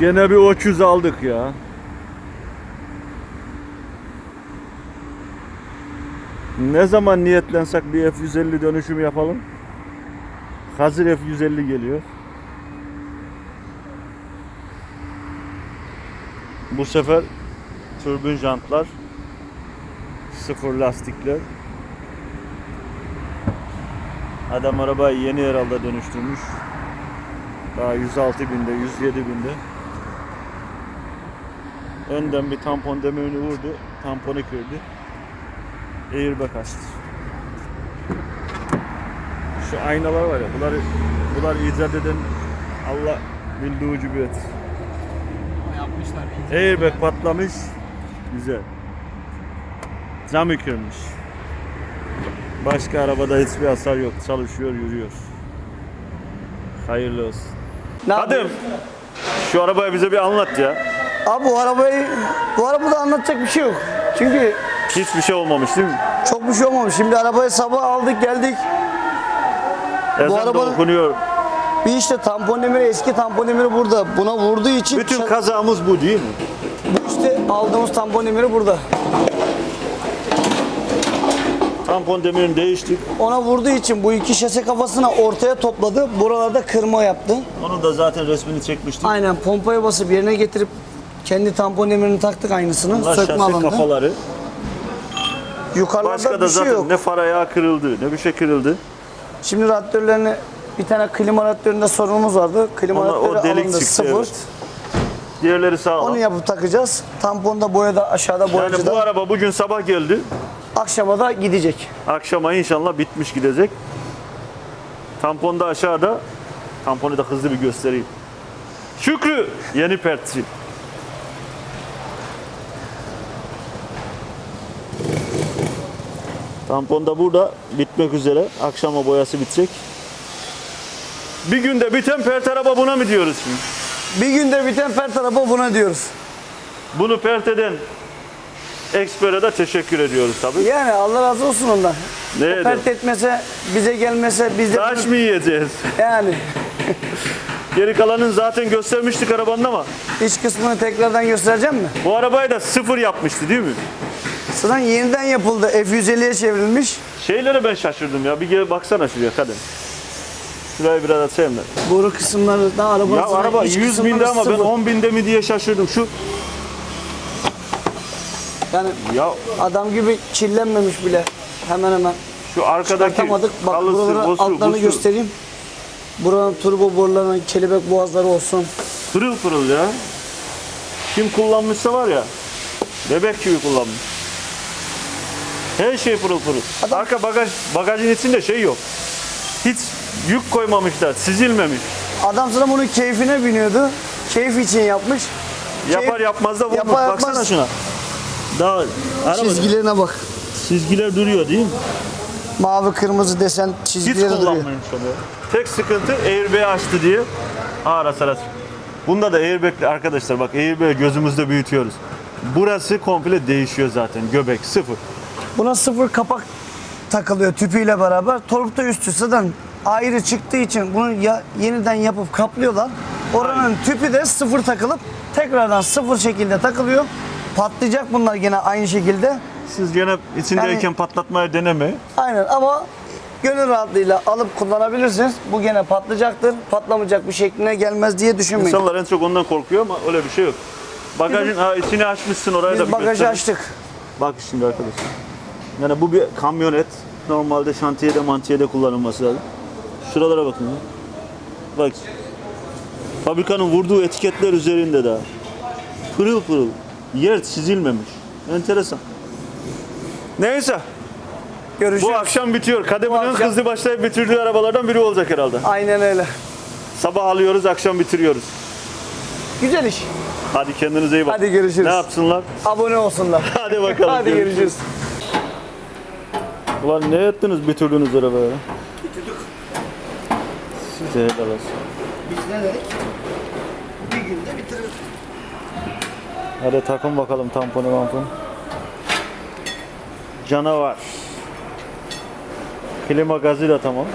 Gene bir öküz aldık ya. Ne zaman niyetlensek bir F-150 dönüşüm yapalım. Hazır F-150 geliyor. Bu sefer türbün jantlar, sıfır lastikler. Adam arabayı yeni herhalde dönüştürmüş. Daha 106 binde, 107 binde. Önden bir tampon demirini vurdu. Tamponu kırdı. Airbag açtı. Şu aynalar var ya, bunlar, bunlar icat eden Allah bildiği gibi et. Yapmışlar. Airbag patlamış. Güzel. Camı kırmış. Başka arabada hiçbir hasar yok. Çalışıyor, yürüyor. Hayırlı olsun. Ne Kadim, şu arabayı bize bir anlat ya. Abi bu arabayı, bu arabada anlatacak bir şey yok. Çünkü Hiçbir şey olmamış değil mi? çok bir şey olmamış. Şimdi arabayı sabah aldık geldik. Ezan da arabanın- okunuyor. Bir işte tampon demiri, eski tampon demiri burada. Buna vurduğu için Bütün kazamız bu değil mi? bu işte aldığımız tampon demiri burada. Tampon demirini değiştik. Ona vurduğu için bu iki şase kafasına ortaya topladı. Buralarda kırma yaptı. Onu da zaten resmini çekmiştik. Aynen pompaya basıp yerine getirip kendi tampon demirini taktık aynısını. Bunlar sökme şasi alındı. kafaları. Yukarılarda Başka da bir şey zaten yok. ne far ayağı kırıldı, ne bir şey kırıldı. Şimdi radyatörlerini bir tane klima radyatöründe sorunumuz vardı. Klima Onlar, o radyatörü delik alındı çıktı sıfır. evet. Diğerleri sağlam. Onu yapıp takacağız. Tamponda boyada aşağıda yani boyacıda. bu araba bugün sabah geldi. Akşama da gidecek. Akşama inşallah bitmiş gidecek. Tampon da aşağıda. Tamponu da hızlı bir göstereyim. Şükrü yeni pertçi. Tampon da burada bitmek üzere. Akşama boyası bitecek. Bir günde biten pert araba buna mı diyoruz şimdi? Bir günde biten per tarafa buna diyoruz. Bunu pert eden Expert'e de teşekkür ediyoruz tabii. Yani Allah razı olsun ondan. Ne O eder? Pert etmese, bize gelmese biz de Taş bunu- mı yiyeceğiz? yani Geri kalanını zaten göstermiştik arabanın ama iç kısmını tekrardan göstereceğim mi? bu arabayı da sıfır yapmıştı değil mi? Sıran yeniden yapıldı. F150'ye çevrilmiş. Şeylere ben şaşırdım ya. Bir gel baksana şuraya kadın. Şurayı biraz açayım ben. Boru kısımları da arabanın Ya araba iç 100 kısımları binde ama ben sıfır. 10 binde mi diye şaşırdım. Şu Yani ya adam gibi kirlenmemiş bile. Hemen hemen. şu arkadaki Çıkartamadık. Bak kalısı, buralara bosu, altlarını busu. göstereyim. Buranın turbo borularının kelebek boğazları olsun. Pırıl pırıl ya. Kim kullanmışsa var ya. Bebek gibi kullanmış. Her şey pırıl pırıl. Adam- Arka bagaj bagajın içinde şey yok. Hiç yük koymamışlar, sizilmemiş. Adam sana bunun keyfine biniyordu. Keyif için yapmış. Yapar Keyif- yapmaz da vurmuş. Yapar Baksana yapmaz. şuna. Daha araba Çizgilerine bak. çizgiler duruyor değil mi? Mavi kırmızı desen Hiç çizgileri duruyor. kullanmamış onu. Tek sıkıntı airbag açtı diye ağır saras. Bunda da airbag arkadaşlar bak airbag gözümüzde büyütüyoruz. Burası komple değişiyor zaten. Göbek sıfır. Buna sıfır kapak takılıyor tüpüyle beraber. Torpta üstü zaten ayrı çıktığı için bunu ya, yeniden yapıp kaplıyorlar. Oranın tüpü de sıfır takılıp tekrardan sıfır şekilde takılıyor. Patlayacak bunlar gene aynı şekilde. Siz gene içindeyken Yani- patlatmayı denemeyin. Aynen ama gönül rahatlığıyla alıp kullanabilirsiniz. Bu gene patlayacaktır. Patlamayacak bir şekline gelmez diye düşünmeyin. İnsanlar en çok ondan korkuyor ama öyle bir şey yok. Bagajın ha, içini açmışsın orayı da Biz bir bagajı göster. açtık. Bak şimdi arkadaşlar. Yani bu bir kamyonet. Normalde şantiyede mantiyede kullanılması lazım. Şuralara bakın. Bak. Fabrikanın vurduğu etiketler üzerinde daha. Pırıl pırıl. Yer çizilmemiş. Enteresan. Neyse. Görüşürüz. Bu akşam bitiyor. Kademin en akşam- hızlı başlayıp bitirdiği arabalardan biri olacak herhalde. Aynen öyle. Sabah alıyoruz, akşam bitiriyoruz. Güzel iş. Hadi kendinize iyi bakın. Hadi görüşürüz. Ne yapsınlar? Abone olsunlar. Hadi bakalım. Hadi görüşürüz. Ulan ne ettiniz bitirdiniz arabayı? Bitirdik. Size helal olsun. Biz ne dedik? Bir günde bitiririz. Hadi takın bakalım tamponu mamponu. Canavar. Klima gazı da tamam.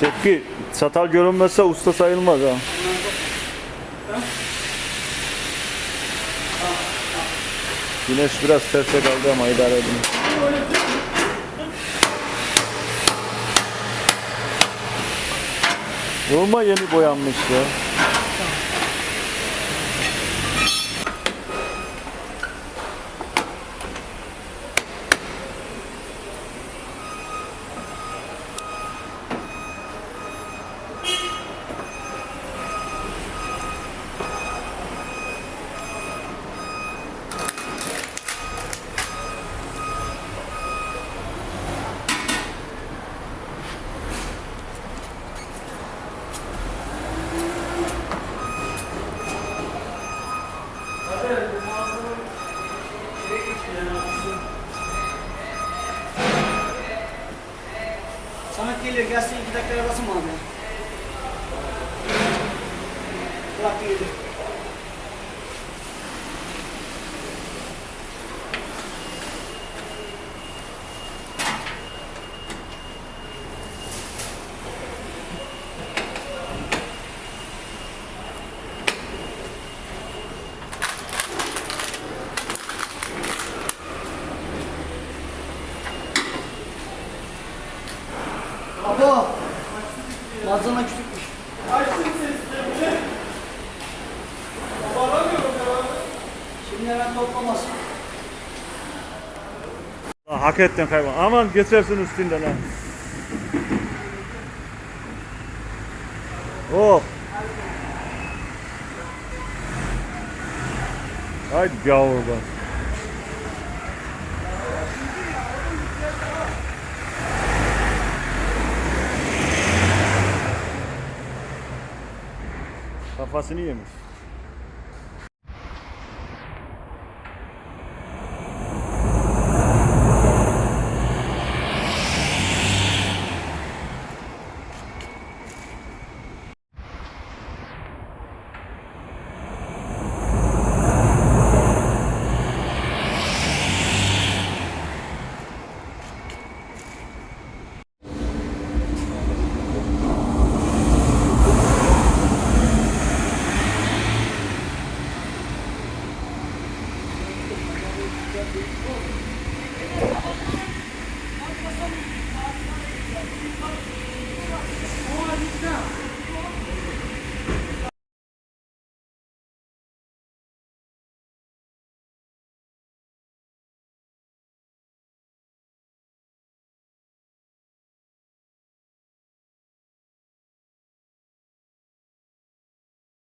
Ki satal görünmezse usta sayılmaz ha. Güneş biraz terse kaldı ama idare edin. Yorma yeni boyanmış ya. Gelsin iki dakika arabası mı Malzeme küçükmüş. Şimdi hemen toplamasın. Ha, hak ettin hayvan. Aman geçersin üstünden ha. Oh. Haydi gavur. Kafasını yemiş.